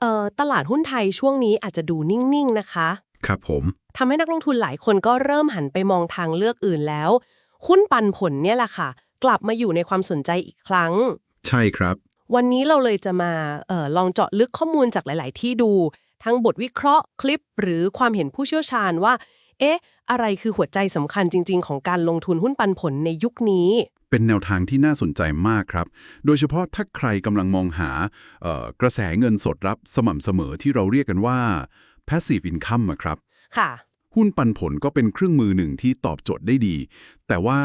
เอ่อตลาดหุ้นไทยช่วงนี้อาจจะดูนิ่งๆนะคะครับผมทำให้นักลงทุนหลายคนก็เริ่มหันไปมองทางเลือกอื่นแล้ว หุ้นปันผลเนี่ยแหละค่ะ กลับมาอยู่ในความสนใจอีกครั้ง ใช่ครับ วันนี้เราเลยจะมาเออลองเจาะลึกข้อมูลจากหลาย ๆ ที่ดู ทั้งบทวิเคราะห์คลิป หรือความเห็นผู้เชี่ยวชาญว่า เอ๊ะ อะไรคือหัวใจสำคัญจริง ๆ ของการลงทุนหุ้นปันผลในยุคนี้ เป็นแนวทางที่น่าสนใจมากครับ โดยเฉพาะถ้าใครกำลังมองหาเอ่อกระแสเงินสดรับสม่ำเสมอที่เราเรียกกันว่า passive income อะครับ ค่ะ หุ้นปันผลก็เป็นเครื่องมือหนึ่งที่ตอบโจทย์ได้ดี แต่ว่า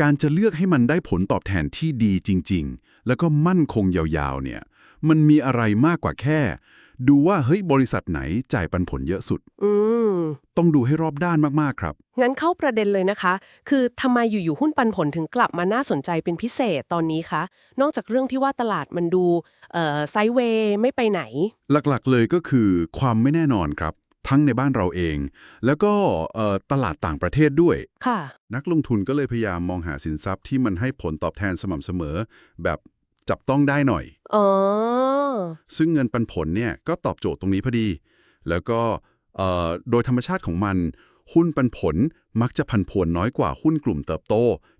การจะเลือกให้มันได้ผลตอบแทนที่ดีจริง ๆ แล้วก็มั่นคงยาวๆ เนี่ย มันมีอะไรมากกว่าแค่ ดูว่าเฮ้ยบริษัทไหนจ่ายปันผลเยอะสุด อืม ต้องดูให้รอบด้านมากๆครับ งั้นเข้าประเด็นเลยนะคะ คือทำไมอยู่ๆหุ้นปันผลถึงกลับมาน่าสนใจเป็นพิเศษตอนนี้คะ นอกจากเรื่องที่ว่าตลาดมันดูเอ่อไซด์เวย์ไม่ไปไหน หลักๆเลยก็คือความไม่แน่นอนครับ ทั้งในบ้านเราเอง แล้วก็เอ่อตลาดต่างประเทศด้วยค่ะ นักลงทุนก็เลยพยายามมองหาสินทรัพย์ที่มันให้ผลตอบแทนสม่ำเสมอ แบบจับต้องได้หน่อยอ๋อซึ่งเงินปันผลเนี่ยก็ตอบโจทย์ตรงนี้พอดี แล้วก็เอ่อ โดยธรรมชาติของมัน หุ้นปันผลมักจะพันผวนน้อยกว่าหุ้นกลุ่มเติบโต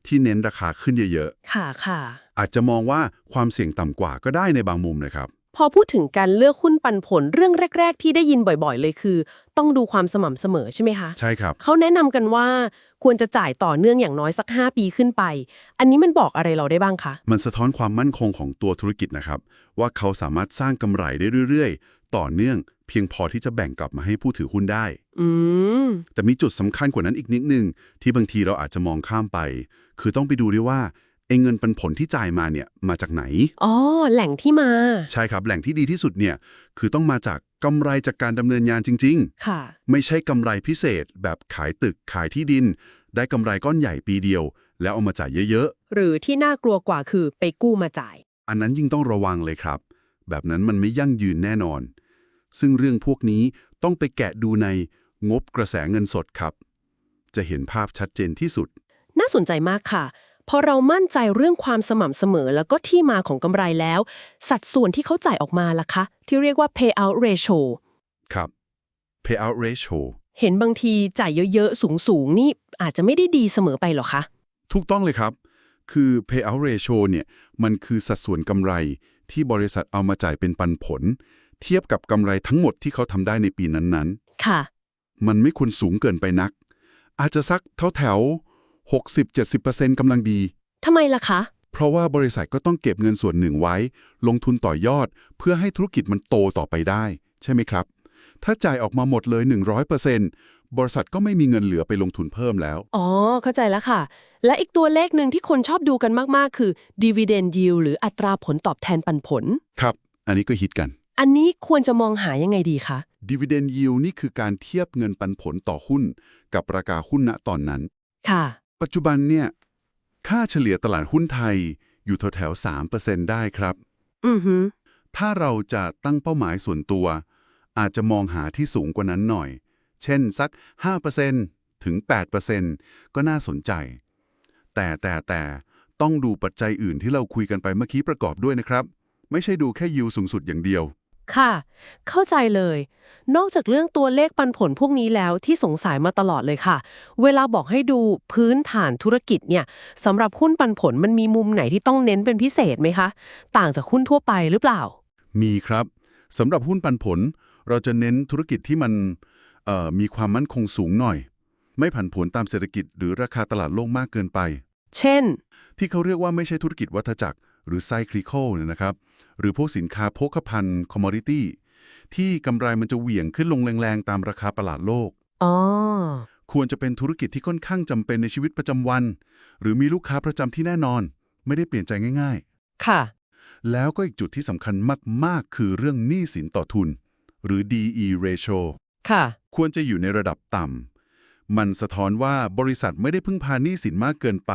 ที่เน้นราคาขึ้นเยอะค่ะค่ะๆอาจจะมองว่าความเสี่ยงต่ำกว่าก็ได้ในบางมุมนะครับ พอพูดถึงการเลือกหุ้นปันผลเรื่องแรก ๆ ที่ได้ยินบ่อยๆ เลยคือ ต้องดูความสม่ำเสมอใช่ไหมคะ ใช่ครับ เขาแนะนำกันว่าควรจะจ่ายต่อเนื่องอย่างน้อยสัก 5 ปีขึ้นไป อันนี้มันบอกอะไรเราได้บ้างคะ มันสะท้อนความมั่นคงของตัวธุรกิจนะครับ ว่าเขาสามารถสร้างกำไรได้เรื่อยๆต่อเนื่องเพียงพอที่จะแบ่งกลับมาให้ผู้ถือหุ้นได้ อืม แต่มีจุดสำคัญกว่านั้นอีกนิดนึง ที่บางทีเราอาจจะมองข้ามไป คือต้องไปดูด้วยว่าไอ้เงินปันผลที่จ่ายมาเนี่ยมาจากไหน อ๋อ แหล่งที่มา ใช่ครับ แหล่งที่ดีที่สุดเนี่ยคือต้องมาจากกำไรจากการดำเนินงานจริง ค่ะ ๆ ไม่ใช่กำไรพิเศษ แบบขายตึกขายที่ดิน ได้กำไรก้อนใหญ่ปีเดียว แล้วเอามาจ่ายเยอะหรือที่น่ากลัวกว่าคือไปกู้มาจ่าย ๆ อันนั้นยิ่งต้องระวังเลยครับ แบบนั้นมันไม่ยั่งยืนแน่นอน ซึ่งเรื่องพวกนี้ต้องไปแกะดูในงบกระแสเงินสดครับ จะเห็นภาพชัดเจนที่สุด น่าสนใจมากค่ะ พอเรามั่นใจเรื่องความสม่ำเสมอแล้วก็ที่มาของกำไรแล้ว สัดส่วนที่เขาจ่ายออกมาล่ะคะ ที่เรียกว่า payout ratio ครับ payout ratio เห็นบางทีจ่ายเยอะ ๆ สูง ๆ นี่อาจจะไม่ได้ดีเสมอไปหรอคะ ถูกต้องเลยครับ คือ payout ratio เนี่ย มันคือสัดส่วนกำไรที่บริษัทเอามาจ่ายเป็นปันผล เทียบกับกำไรทั้งหมดที่เขาทำได้ในปีนั้นค่ะๆมันไม่ควรสูงเกินไปนัก อาจจะสักแถวแถว60-70%กำลังดี ทำไมล่ะคะ เพราะว่าบริษัทก็ต้องเก็บเงินส่วนหนึ่งไว้ ลงทุนต่อยอด เพื่อให้ธุรกิจมันโตต่อไปได้ ใช่ไหมครับ ถ้าจ่ายออกมาหมดเลย 100%บริษัทก็ไม่มีเงินเหลือไปลงทุนเพิ่มแล้ว อ๋อ เข้าใจแล้วค่ะ และอีกตัวเลขหนึ่งที่คนชอบดูกันมาก ๆ คือ dividend yield หรืออัตราผลตอบแทนปันผล ครับ อันนี้ก็ฮิตกัน อันนี้ควรจะมองหายังไงดีคะ dividend yield นี่คือการเทียบเงินปันผลต่อหุ้น กับราคาหุ้นณตอนนั้น ค่ะ ปัจจุบันเนี่ย ค่าเฉลี่ยตลาดหุ้นไทยอยู่แถวๆ3%ได้ครับ อือฮึถ้าเราจะตั้งเป้าหมายส่วนตัว อาจจะมองหาที่สูงกว่านั้นหน่อย เช่นสัก 5%ถึง 8%ก็น่าสนใจ แต่แต่แต่ต้องดูปัจจัยอื่นที่เราคุยกันไปเมื่อกี้ประกอบด้วยนะครับ ไม่ใช่ดูแค่ยิวสูงสุดอย่างเดียว ค่ะ เข้าใจเลย นอกจากเรื่องตัวเลขปันผลพวกนี้แล้วที่สงสัยมาตลอดเลยค่ะ เวลาบอกให้ดูพื้นฐานธุรกิจเนี่ยสำหรับหุ้นปันผลมันมีมุมไหนที่ต้องเน้นเป็นพิเศษไหมคะ ต่างจากหุ้นทั่วไปหรือเปล่า มีครับสำหรับหุ้นปันผล เราจะเน้นธุรกิจที่มันเอ่อมีความมั่นคงสูงหน่อย ไม่ผันผวนตามเศรษฐกิจหรือราคาตลาดโลกมากเกินไป เช่น ที่เขาเรียกว่าไม่ใช่ธุรกิจวัฏจักร หรือไซคลิคอลเนี่ยนะครับ หรือพวกสินค้าโภคภัณฑ์คอมมอดิตี้ที่กำไรมันจะเหวี่ยงขึ้นลงแรงๆ ตามราคาตลาดโลก อ๋อ ควรจะเป็นธุรกิจที่ค่อนข้างจำเป็นในชีวิตประจำวัน หรือมีลูกค้าประจำที่แน่นอน ไม่ได้เปลี่ยนใจง่ายค่ะๆแล้วก็อีกจุดที่สำคัญมากๆ คือเรื่องหนี้สินต่อทุน หรือ DE ratio ค่ะ ควรจะอยู่ในระดับต่ำ มันสะท้อนว่าบริษัทไม่ได้พึ่งพาหนี้สินมากเกินไป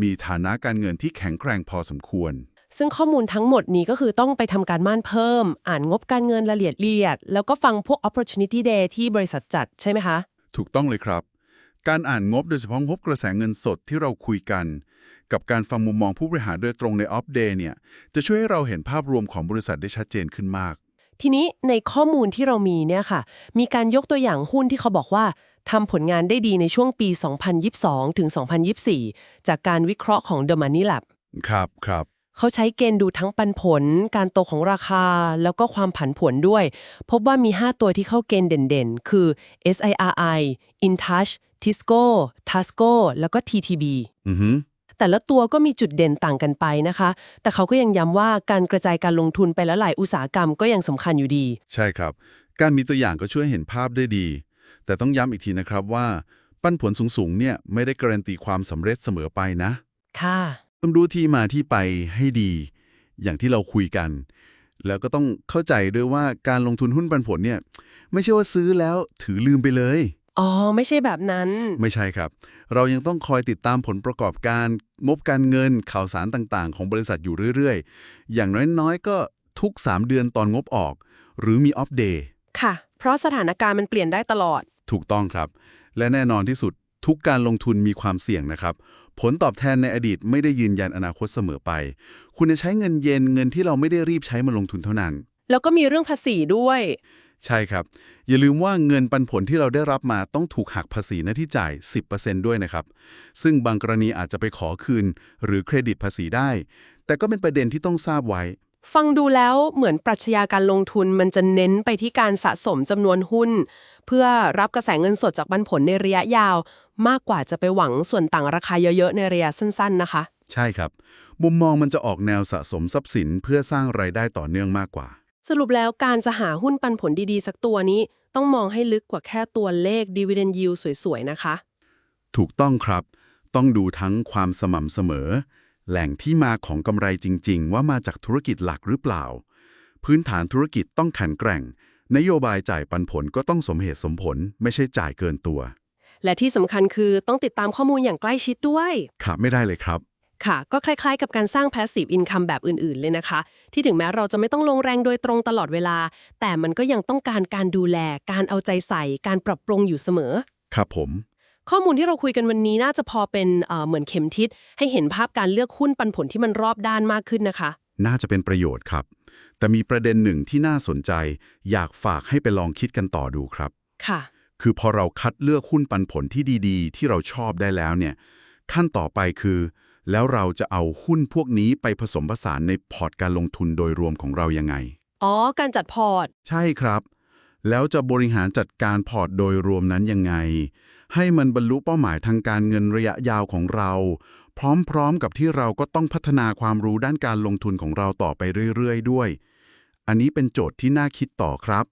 มีฐานะการเงินที่แข็งแกร่งพอสมควร ซึ่งข้อมูลทั้งหมดนี้ก็คือต้องไปทำการบ้านเพิ่ม อ่านงบการเงินละเอียดละเอียด แล้วก็ฟังพวก opportunity day ที่บริษัทจัดใช่ไหมคะ ถูกต้องเลยครับ การอ่านงบโดยเฉพาะงบกระแสเงินสดที่เราคุยกัน กับการฟังมุมมองผู้บริหารโดยตรงในออฟเดย์เนี่ยจะช่วยให้เราเห็นภาพรวมของบริษัทได้ชัดเจนขึ้นมากทีนี้ในข้อมูลที่เรามีเนี่ยค่ะ มีการยกตัวอย่างหุ้นที่เขาบอกว่า ทำผลงานได้ดีในช่วงปี 2022 ถึง 2024 จากการวิเคราะห์ของ The Money Lab ครับครับ เขาใช้เกณฑ์ดูทั้งปันผล การโตของราคา แล้วก็ความผันผวนด้วย พบว่ามี 5 ตัวที่เข้าเกณฑ์เด่นๆ คือ SIRI InTouch Tisco Tasco แล้วก็ TTB อือฮึแต่ละตัวก็มีจุดเด่นต่างกันไปนะคะ แต่เขาก็ยังย้ำว่าการกระจายการลงทุนไปหลายๆอุตสาหกรรมก็ยังสำคัญอยู่ดี ใช่ครับ การมีตัวอย่างก็ช่วยเห็นภาพได้ดี แต่ต้องย้ำอีกทีนะครับว่า ปันผลสูงๆเนี่ยไม่ได้การันตีความสำเร็จเสมอไปนะค่ะต้องรู้ที่มาที่ไปให้ดี อย่างที่เราคุยกัน แล้วก็ต้องเข้าใจด้วยว่าการลงทุนหุ้นปันผลเนี่ย ไม่ใช่ว่าซื้อแล้วถือลืมไปเลย อ๋อ ไม่ใช่แบบนั้น ไม่ใช่ครับ เรายังต้องคอยติดตามผลประกอบการงบการเงินข่าวสารต่างๆ ของบริษัทอยู่เรื่อยๆ อย่างน้อยๆ ก็ทุก 3 เดือนตอนงบออก หรือมีออฟเดย์ค่ะ เพราะสถานการณ์มันเปลี่ยนได้ตลอด ถูกต้องครับ และแน่นอนที่สุดทุกการลงทุนมีความเสี่ยงนะครับ ผลตอบแทนในอดีตไม่ได้ยืนยันอนาคตเสมอไป คุณจะใช้เงินเย็นเงินที่เราไม่ได้รีบใช้มาลงทุนเท่านั้น แล้วก็มีเรื่องภาษีด้วย ใช่ครับ อย่าลืมว่าเงินปันผลที่เราได้รับมาต้องถูกหักภาษีหน้าที่จ่าย 10%ด้วยนะครับ ซึ่งบางกรณีอาจจะไปขอคืน หรือเครดิตภาษีได้ แต่ก็เป็นประเด็นที่ต้องทราบไว้ ฟังดูแล้วเหมือนปรัชญาการลงทุนมันจะเน้นไปที่การสะสมจำนวนหุ้น เพื่อรับกระแสเงินสดจากปันผลในระยะยาว มากกว่าจะไปหวังส่วนต่างราคาเยอะๆในระยะสั้น ๆ นะคะ ใช่ครับ มุมมองมันจะออกแนวสะสมทรัพย์สินเพื่อสร้างรายได้ต่อเนื่องมากกว่า สรุปแล้วการจะหาหุ้นปันผลดีๆ สักตัวนี้ ต้องมองให้ลึกกว่าแค่ตัวเลข dividend yield สวยๆนะคะ ถูกต้องครับ ต้องดูทั้งความสม่ำเสมอ แหล่งที่มาของกำไรจริง ๆ ว่ามาจากธุรกิจหลักหรือเปล่า พื้นฐานธุรกิจต้องแข็งแกร่ง นโยบายจ่ายปันผลก็ต้องสมเหตุสมผล ไม่ใช่จ่ายเกินตัว และที่สำคัญคือต้องติดตามข้อมูลอย่างใกล้ชิดด้วยขาดไม่ได้เลยครับค่ะ ก็คล้ายๆ กับการสร้าง passive income แบบอื่นๆ เลยนะคะ ที่ถึงแม้เราจะไม่ต้องลงแรงโดยตรงตลอดเวลา แต่มันก็ยังต้องการการดูแล การเอาใจใส่ การปรับปรุงอยู่เสมอ ครับผม ข้อมูลที่เราคุยกันวันนี้น่าจะพอเป็นเอ่อเหมือนเข็มทิศให้เห็นภาพการเลือกหุ้นปันผลที่มันรอบด้านมากขึ้นนะคะ น่าจะเป็นประโยชน์ครับ แต่มีประเด็นหนึ่งที่น่าสนใจ อยากฝากให้ไปลองคิดกันต่อดูครับ ค่ะ คือพอเราคัดเลือกหุ้นปันผลที่ดีๆ ที่เราชอบได้แล้วเนี่ย ขั้นต่อไปคือ แล้วเราจะเอาหุ้นพวกนี้ไปผสมผสานในพอร์ตการลงทุนโดยรวมของเรายังไง อ๋อ การจัดพอร์ต ใช่ครับ แล้วจะบริหารจัดการพอร์ตโดยรวมนั้นยังไง ให้มันบรรลุเป้าหมายทางการเงินระยะยาวของเรา พร้อมๆกับที่เราก็ต้องพัฒนาความรู้ด้านการลงทุนของเราต่อไปเรื่อยๆ ด้วย อันนี้เป็นโจทย์ที่น่าคิดต่อครับ